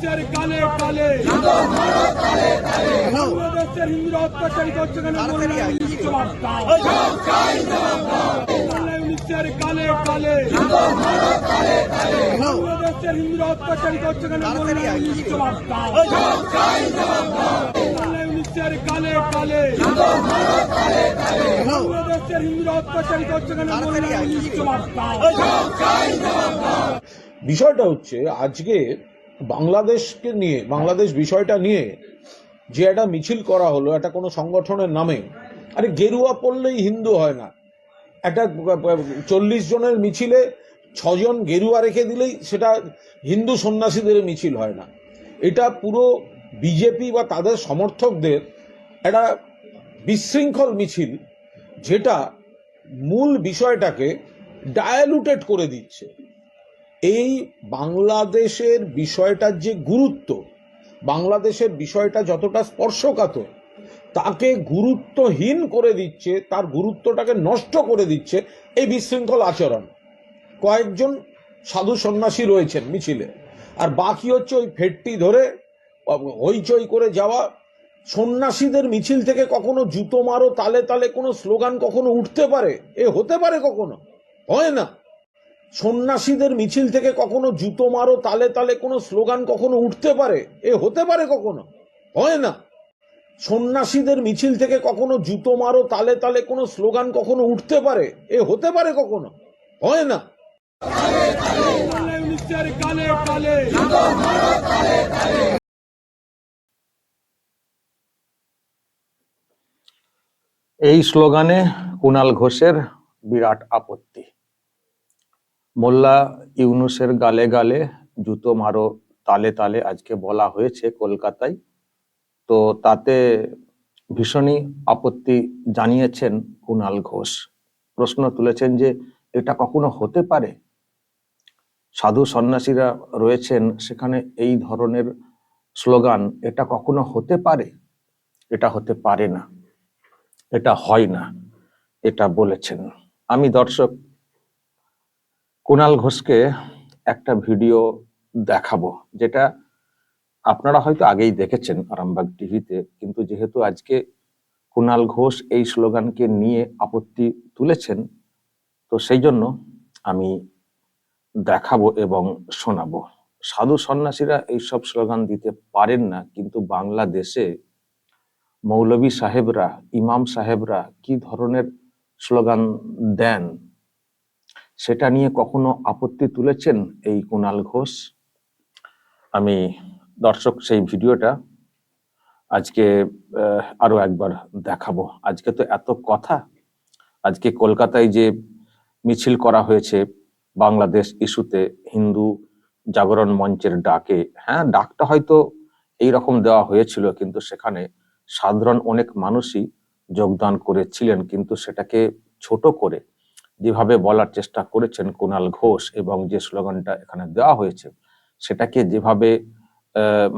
উনিশের কালে কালে বাংলাদেশের হিন্দুরা অত্যাচারিত হচ্ছে কেন মোল্লা ইউনুস জবাব দাও মোল্লা ইউনুসের কালে কালে বাংলাদেশের হিন্দুরা অত্যাচারিত হচ্ছে কেন মোল্লা ইউনুস জবাব দাও মোল্লা ইউনুসের কালে কালে বাংলাদেশের হিন্দুরা অত্যাচারিত হচ্ছে কেন মোল্লা ইউনুস জবাব দাও বিষয়টা হচ্ছে আজকে বাংলাদেশকে নিয়ে, বাংলাদেশ বিষয়টা নিয়ে যে একটা মিছিল করা হলো, একটা কোনো সংগঠনের নামে, আরে গেরুয়া পড়লেই হিন্দু হয় না। একটা চল্লিশ জনের মিছিলে ছজন গেরুয়া রেখে দিলেই সেটা হিন্দু সন্ন্যাসীদের মিছিল হয় না। এটা পুরো বিজেপি বা তাদের সমর্থকদের একটা বিশৃঙ্খল মিছিল, যেটা মূল বিষয়টাকে ডায়ালুটেড করে দিচ্ছে। এই বাংলাদেশের বিষয়টার যে গুরুত্ব, বাংলাদেশের বিষয়টা যতটা স্পর্শকাতর, তাকে গুরুত্বহীন করে দিচ্ছে, তার গুরুত্বটাকে নষ্ট করে দিচ্ছে এই বিশৃঙ্খল আচরণ। কয়েকজন সাধু সন্ন্যাসী রয়েছেন মিছিলে, আর বাকি হচ্ছে ওই ফেটটি ধরে হইচই করে যাওয়া সন্ন্যাসীদের মিছিল থেকে কখনো জুতো মারো, তালে তালে কোনো স্লোগান কখনো উঠতে পারে? এ হতে পারে কখনো? হয় না। সন্ন্যাসীদের মিছিল থেকে কখনো জুতো মারো, তালে তালে কোনো স্লোগান কখনো উঠতে পারে? এ হতে পারে কখনো? হয় না। সন্ন্যাসীদের মিছিল থেকে কখনো জুতো মারো, তালে তালে কোনো স্লোগান কখনো উঠতে পারে? এ হতে পারে কখনো? হয় না। এই স্লোগানে কুণাল ঘোষের বিরাট আপত্তি। মোল্লা ইউনুসের গালে গালে জুতো মারো, তালে তালে আজকে বলা হয়েছে কলকাতায়। তো তাতে ভীষণই আপত্তি জানিয়েছেন কুণাল ঘোষ। প্রশ্ন তুলেছেন যে এটা কখনো হতে পারে? সাধু সন্ন্যাসীরা রয়েছেন, সেখানে এই ধরনের স্লোগান, এটা কখনো হতে পারে? এটা হতে পারে না। এটা হয় না, এটা বলেছেন। আমি দর্শক কুণাল ঘোষকে একটা ভিডিও দেখাবো, যেটা আপনারা হয়তো আগেই দেখেছেন আরামবাগ টিভিতে, কিন্তু যেহেতু আজকে কুণাল ঘোষ এই স্লোগানকে নিয়ে আপত্তি তুলেছেন, তো সেই জন্য আমি দেখাবো এবং শোনাবো। সাধু সন্ন্যাসীরা এইসব স্লোগান দিতে পারেন না, কিন্তু বাংলাদেশে মৌলবী সাহেবরা, ইমাম সাহেবরা কি ধরনের স্লোগান দেন সেটা নিয়ে কখনো আপত্তি তুলেছেন এই কুণাল ঘোষ? আমি দর্শক সেই ভিডিওটা আজকে আরও একবার দেখাবো। আজকে তো এত কথা। আজকে কলকাতায় যে মিছিল করা হয়েছে, বাংলাদেশ ইস্যুতে হিন্দু জাগরণ মঞ্চের ডাকে হ্যাঁ ডাকটা হয়তো এই রকম দেওয়া হয়েছিল, কিন্তু সেখানে সাধারণ অনেক মানুষই যোগদান করেছিলেন, কিন্তু সেটাকে ছোট করে যেভাবে বলার চেষ্টা করেছেন কুণাল ঘোষ এবং যে স্লোগানটা এখানে দেওয়া হয়েছে, সেটাকে যেভাবে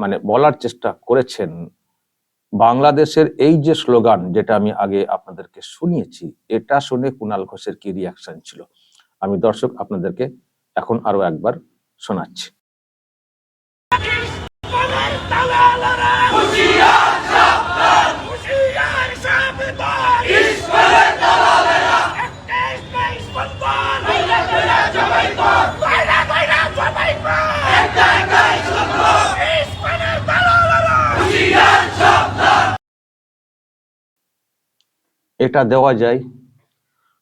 মানে বলার চেষ্টা করেছেন, বাংলাদেশের এই যে স্লোগান যেটা আমি আগে আপনাদেরকে শুনিয়েছি, এটা শুনে কুণাল ঘোষের কি রিয়াকশন ছিল? আমি দর্শক আপনাদেরকে এখন আরও একবার শোনাচ্ছি। এটা দেওয়া যায়।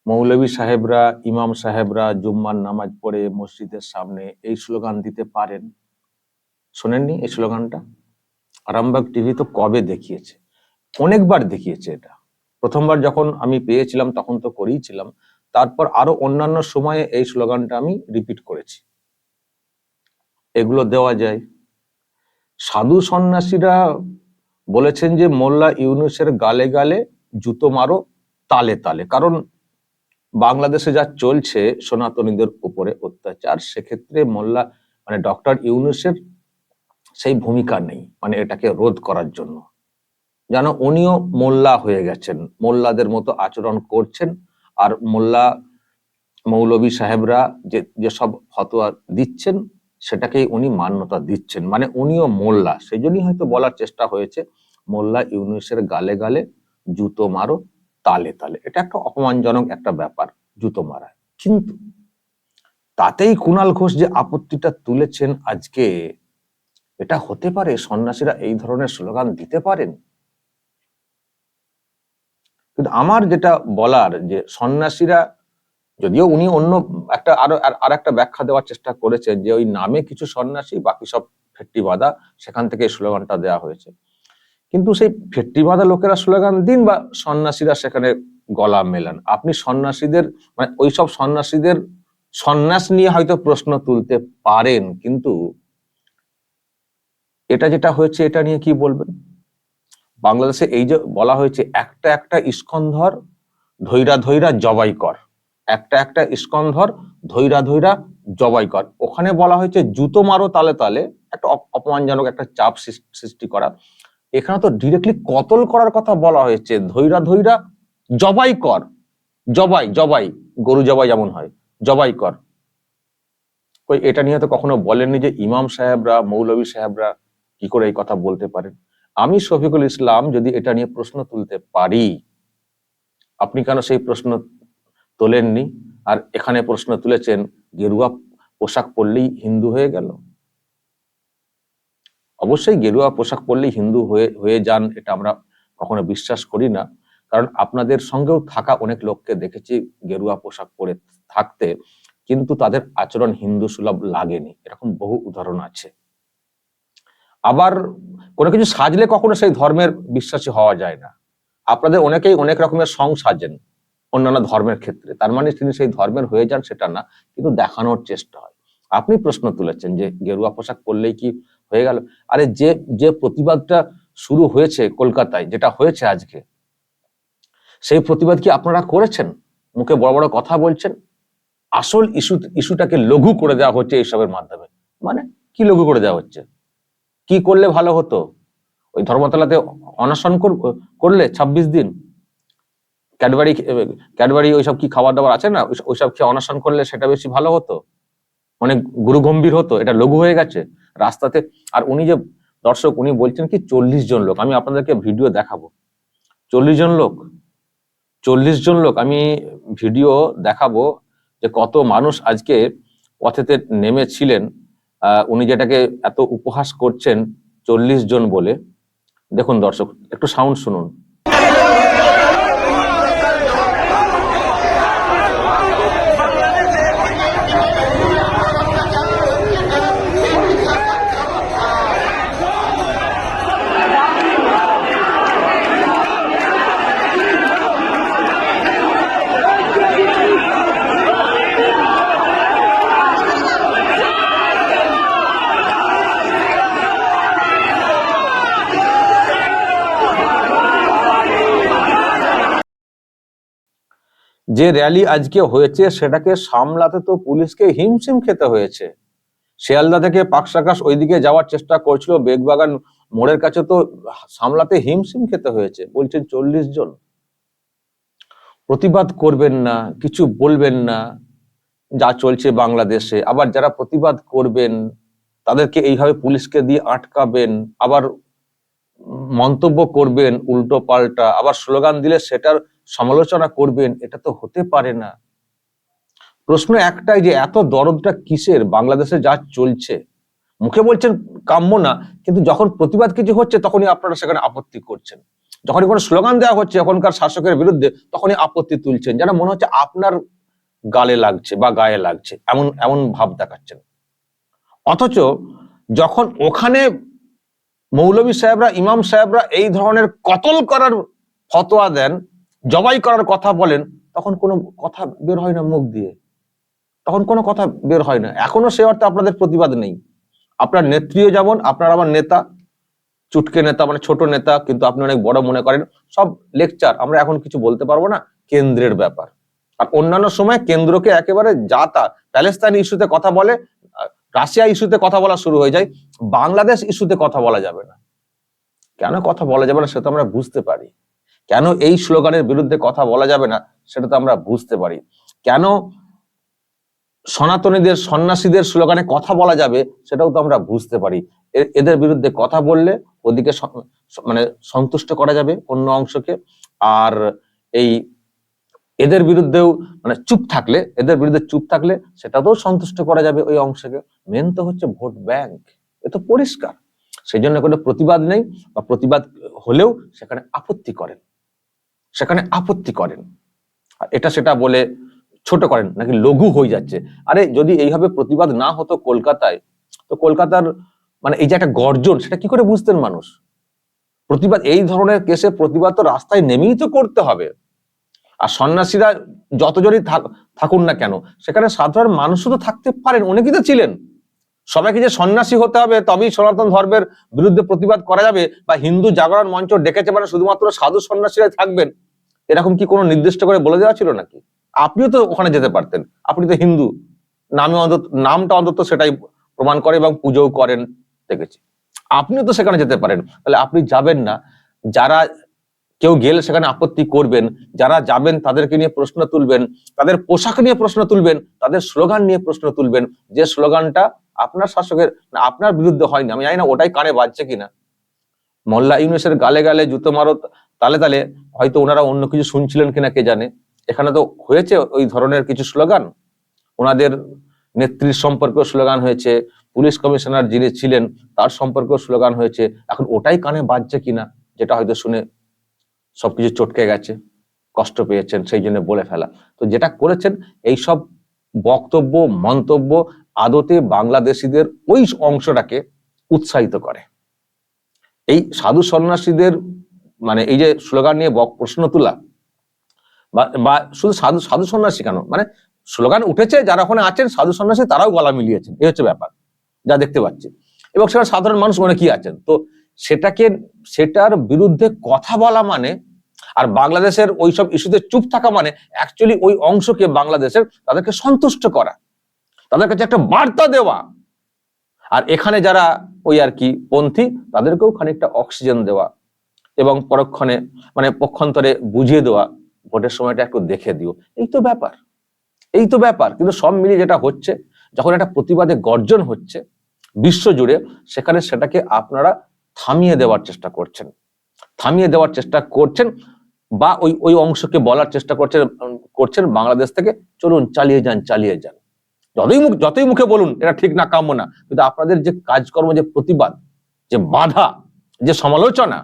মৌলভী সাহেবরা, ইমাম সাহেবরা জুম্মার নামাজ পড়ে মসজিদের সামনে এই স্লোগান দিতে পারেন। শোনেননি এই স্লোগানটা? আরামবাগ টিভি তো কবে দেখিয়েছে? অনেকবার দেখিয়েছে এটা। প্রথমবার যখন আমি পেয়েছিলাম, তখন তো করেইছিলাম তারপর আরও অন্যান্য সময়ে এই স্লোগানটা আমি রিপিট করেছি। এগুলো দেওয়া যায়। সাধু সন্ন্যাসীরা বলেছেন যে, মোল্লা ইউনুসের গালে গালে জুতো মারো তালে তালে। কারণ বাংলাদেশে যা চলছে সনাতনীদের উপরে অত্যাচার, সেক্ষেত্রে মোল্লা মানে ডক্টর ইউনুসের সেই ভূমিকা নেই মানে এটাকে রোধ করার জন্য। যেন উনিও মোল্লা হয়ে গেছেন, মোল্লাদের মতো আচরণ করছেন, আর মোল্লা মৌলবী সাহেবরা যে, যেসব ফতোয়া দিচ্ছেন, সেটাকেই উনি মান্যতা দিচ্ছেন। মানে উনিও মোল্লা সেই জন্যই হয়তো বলার চেষ্টা হয়েছে, মোল্লা ইউনুসের গালে গালে জুতো মারো তালে তালে। এটা একটা অপমানজনক একটা ব্যাপার, জুতো মারা কিন্তু তাতেই কুণাল ঘোষ যে আপত্তিটা তুলেছেন আজকে, এটা হতে পারে সন্ন্যাসীরা এই ধরনের স্লোগান দিতে পারেন? কিন্তু আমার যেটা বলার যে সন্ন্যাসীরা, যদিও উনি অন্য একটা আরও, আর- একটা ব্যাখ্যা দেওয়ার চেষ্টা করেছেন যে ওই নামে কিছু সন্ন্যাসী, বাকি সব ফেট্টি বাঁধা সেখান থেকে স্লোগানটা দেওয়া হয়েছে। কিন্তু সেই ফেট্টি বাঁধা লোকেরা স্লোগান দিন বা সন্ন্যাসীরা সেখানে গলা মেলান। আপনি সন্ন্যাসীদের মানে ওইসব সন্ন্যাসীদের সন্ন্যাস নিয়ে হয়তো প্রশ্ন তুলতে পারেন, কিন্তু এটা যেটা হয়েছে, এটা নিয়ে কি বলবেন? বাংলাদেশে এই যে বলা হয়েছে, একটা একটা ইস্কন্ধর ধৈরা ধৈরা জবাই কর। একটা একটা ইস্কন্ধর ধৈরা ধৈরা জবাই কর। ওখানে বলা হয়েছে, জুতো মারো তালে তালে, একটা অপমানজনক একটা চাপ সৃষ- সৃষ্টি করা। এখানে তো ডিরেক্টলি কতল করার কথা বলা হয়েছে। ধৈরা ধৈরা জবাই কর। জবাই জবাই, গরু জবাই যেমন হয়, জবাই কর। কই, এটা নিয়ে তো কখনো বলেননি যে ইমাম সাহেবরা, মৌলভী সাহেবরা কি করে এই কথা বলতে পারেন? আমি শফিকুল ইসলাম যদি এটা নিয়ে প্রশ্ন তুলতে পারি, আপনি কেন সেই প্রশ্ন তোলেননি? আর এখানে প্রশ্ন তুলেছেন, গেরুয়া পোশাক পরলেই হিন্দু হয়ে গেল? অবশ্যই গেরুয়া পোশাক পরলেই হিন্দু হয়ে হয়ে যান, এটা আমরা কখনো বিশ্বাস করি না। কারণ আপনাদের সঙ্গেও থাকা অনেক লোককে দেখেছি গেরুয়া পোশাক পরে থাকতে, কিন্তু তাদের আচরণ হিন্দু সুলভ লাগেনি। এরকম বহু উদাহরণ আছে। আবার কোনো কিছু সাজলে কখনো সেই ধর্মের বিশ্বাসী হওয়া যায় না। আপনাদের অনেকেই অনেক রকমের সং সাজেন অন্যান্য ধর্মের ক্ষেত্রে। তার মানে তিনি সেই ধর্মের হয়ে যান সেটা না, কিন্তু দেখানোর চেষ্টা হয়। আপনি প্রশ্ন তুলেছেন যে গেরুয়া পোশাক পরলেই কি হয়ে গেল। আরে যে যে প্রতিবাদটা শুরু হয়েছে কলকাতায়, যেটা হয়েছে আজকে, সেই প্রতিবাদ কি আপনারা করেছেন? মুখে বড় বড় কথা বলছেন? আসল ইস্যু, ইস্যুটাকে লঘু করে দেওয়া হচ্ছে এইসবের মাধ্যমে। মানে কি লঘু করে দেওয়া হচ্ছে? কি করলে ভালো হতো? ওই ধর্মতলাতে অনশন কর- করলে ২৬ দিন? ক্যাডবারি ক্যাডবারি ওইসব কি খাবার দাবার আছে না? ওইসব- খেয়ে অনশন করলে সেটা বেশি ভালো হতো? অনেক গুরু গম্ভীর হতো? এটা লঘু হয়ে গেছে? রাস্তাতে। আর উনি যে দর্শক, উনি বলছেন কি, চল্লিশ জন লোক। আমি আপনাদেরকে ভিডিও দেখাবো। চল্লিশ জন লোক। চল্লিশ জন লোক। আমি ভিডিও দেখাবো যে কত মানুষ আজকে পথেতে নেমেছিলেন। উনি যেটাকে এত উপহাস করছেন, চল্লিশ জন বলে। দেখুন দর্শক, একটু সাউন্ড শুনুন। যে র্যালি আজকে হয়েছে সেটাকে সামলাতে তো পুলিশকে হিমশিম খেতে হয়েছে। শিয়ালদা থেকে পাকসাকাশ ওইদিকে যাওয়ার চেষ্টা করছিল, বেগবাগান মোড়ের কাছে তো সামলাতে হিমশিম খেতে হয়েছে, বলছেন চল্লিশ জন। প্রতিবাদ করবেন না, কিছু বলবেন না, যা চলছে বাংলাদেশে। আবার যারা প্রতিবাদ করবেন, তাদেরকে এইভাবে পুলিশকে দিয়ে আটকাবেন, আবার মন্তব্য করবেন, উল্টো পাল্টা, আবার স্লোগান দিলে সেটার সমালোচনা করবেন, এটা তো হতে পারে না। প্রশ্ন একটাই যে, এত দরদটা কিসের? বাংলাদেশে যা চলছে। মুখে বলছেন কাম্য না, কিন্তু যখন প্রতিবাদ কিছু হচ্ছে, তখনই আপনারা সেখানে আপত্তি করছেন। যখনই কোনো স্লোগান দেওয়া হচ্ছে, এখনকার শাসকের বিরুদ্ধে, তখনই আপত্তি তুলছেন, যেন মনে হচ্ছে আপনার গালে লাগছে বা গায়ে লাগছে, এমন এমন ভাব দেখাচ্ছেন। অথচ যখন ওখানে মৌলভী সাহেবরা, ইমাম সাহেবরা এই ধরনের কতল করার ফতোয়া দেন, জবাই করার কথা বলেন, তখন কোনো কথা বের হয় না মুখ দিয়ে। তখন কোনো কথা বের হয় না। এখনও সে অর্থে আপনাদের প্রতিবাদ নেই। আপনার নেত্রীও যেমন, আপনার আমার নেতা, চুটকে নেতা মানে ছোট নেতা, কিন্তু আপনি অনেক বড় মনে করেন, সব লেকচার আমরা এখন কিছু বলতে পারব না, কেন্দ্রের ব্যাপার। আর অন্যান্য সময় কেন্দ্রকে একেবারে যা তা, প্যালেস্তাইন ইস্যুতে কথা বলে রাশিয়া ইস্যুতে কথা বলা শুরু হয়ে যায়, বাংলাদেশ ইস্যুতে কথা বলা যাবে না। কেন কথা বলা যাবে না সেটা আমরা বুঝতে পারি। কেন এই স্লোগানের বিরুদ্ধে কথা বলা যাবে না সেটা তো আমরা বুঝতে পারি। কেন সনাতনীদের, সন্ন্যাসীদের স্লোগানে কথা বলা যাবে সেটাও তো আমরা বুঝতে পারি। এদের বিরুদ্ধে কথা বললে ওদিকে মানে সন্তুষ্ট করা যাবে অন্য অংশকে। আর এই এদের বিরুদ্ধেও মানে চুপ থাকলে, এদের বিরুদ্ধে চুপ থাকলে সেটাতেও সন্তুষ্ট করা যাবে ওই অংশকে। মেন তো হচ্ছে ভোট ব্যাংক এ তো পরিষ্কার। সেই জন্য কোনো প্রতিবাদ নেই বা প্রতিবাদ হলেও সেখানে আপত্তি করেন। সেখানে আপত্তি করেন। আর এটা সেটা বলে ছোট করেন, নাকি লঘু হয়ে যাচ্ছে। আরে যদি এইভাবে প্রতিবাদ না হতো কলকাতায়, তো কলকাতার মানে এই যে একটা গর্জন, সেটা কি করে বুঝতেন মানুষ? প্রতিবাদ, এই ধরনের কেসে প্রতিবাদ তো রাস্তায় নেমেই তো করতে হবে। আর সন্ন্যাসীরা যতজনই থাক- থাকুন না কেন, সেখানে সাধারণ মানুষও তো থাকতে পারেন, অনেকেই তো ছিলেন। সবাইকে যে সন্ন্যাসী হতে হবে, তবেই সনাতন ধর্মের বিরুদ্ধে প্রতিবাদ করা যাবে বা হিন্দু জাগরণ মঞ্চ ডেকেছে মানে শুধুমাত্র সাধু সন্ন্যাসীরাই থাকবেন। এরকম কি কোনো নির্দিষ্ট করে বলে দেওয়া ছিল নাকি? আপনিও তো ওখানে যেতে পারতেন, আপনি তো হিন্দু। নামে অন্তত, নামটা অন্তত সেটাই প্রমাণ করে এবং পুজোও করেন, দেখেছি। আপনিও তো সেখানে যেতে পারেন, তাহলে আপনি যাবেন না। যারা কেউ গেলে সেখানে আপত্তি করবেন, যারা যাবেন তাদেরকে নিয়ে প্রশ্ন তুলবেন, তাদের পোশাক নিয়ে প্রশ্ন তুলবেন, তাদের স্লোগান নিয়ে প্রশ্ন তুলবেন। যে স্লোগানটা আপনার শাসকের আপনার বিরুদ্ধে হয়নি, আমি জানি না ওটাই কানে বাজছে কিনা। মোল্লা ইউনুসের গালে গালে জুতো মারো, তালে তালে, হয়তো ওনারা অন্য কিছু শুনছিলেন কিনা কে জানে। এখানে তো হয়েছে ওই ধরনের কিছু স্লোগান। ওনাদের নেত্রীর সম্পর্কেও স্লোগান হয়েছে, পুলিশ কমিশনার যিনি ছিলেন, তার সম্পর্কেও স্লোগান হয়েছে। এখন ওটাই কানে বাজছে কিনা, যেটা হয়তো শুনে সবকিছু চটকে গেছে, কষ্ট পেয়েছেন, সেই জন্য বলে ফেলা। তো যেটা করেছেন এই সব বক্তব্য, মন্তব্য আদতে বাংলাদেশিদের ওই অংশটাকে উৎসাহিত করে। এই সাধু সন্ন্যাসীদের মানে এই যে স্লোগান নিয়ে প্রশ্ন তোলা, বা শুধু সাধু সাধু সন্ন্যাসী কেন? মানে স্লোগান উঠেছে, যারা ওখানে আছেন, সাধু সন্ন্যাসী, তারাও গলা মিলিয়েছেন। এই হচ্ছে ব্যাপার, যা দেখতে পাচ্ছি। এবং সেটা সাধারণ মানুষ মনে কি আছেন? তো সেটাকে, সেটার বিরুদ্ধে কথা বলা মানে আর বাংলাদেশের ওই সব ইস্যুতে চুপ থাকা মানে অ্যাকচুয়ালি ওই অংশকে বাংলাদেশের তাদেরকে সন্তুষ্ট করা। তাদের কাছে একটা বার্তা দেওয়া। আর এখানে যারা ওই আর কি পন্থী, তাদেরকেও খানিকটা অক্সিজেন দেওয়া এবং পরক্ষণে মানে পক্ষান্তরে বুঝিয়ে দেওয়া, ভোটের সময়টা একটু দেখে দিও। এই তো ব্যাপার। এই তো ব্যাপার। কিন্তু সব মিলিয়ে যেটা হচ্ছে, যখন একটা প্রতিবাদে গর্জন হচ্ছে বিশ্ব জুড়ে, সেখানে সেটাকে আপনারা থামিয়ে দেওয়ার চেষ্টা করছেন। থামিয়ে দেওয়ার চেষ্টা করছেন। বা ওই ওই অংশকে বলার চেষ্টা করছেন করছেন বাংলাদেশ থেকে। চলুন, চালিয়ে যান চালিয়ে যান। যতই মুখ, যতই মুখে বলুন, এটা ঠিক না, কাম্য না। কিন্তু আপনাদের যে কাজকর্ম, যে প্রতিবাদ, যে বাধা, যে সমালোচনা,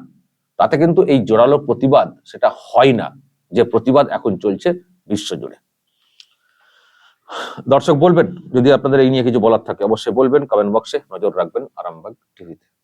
তাতে কিন্তু এই জোরালো প্রতিবাদ সেটা হয় না। যে প্রতিবাদ এখন চলছে বিশ্বজুড়ে দর্শক বলবেন, যদি আপনাদের এই নিয়ে কিছু বলার থাকে, অবশ্যই বলবেন কমেন্ট বক্সে নজর রাখবেন, আরামবাগ টিভিতে।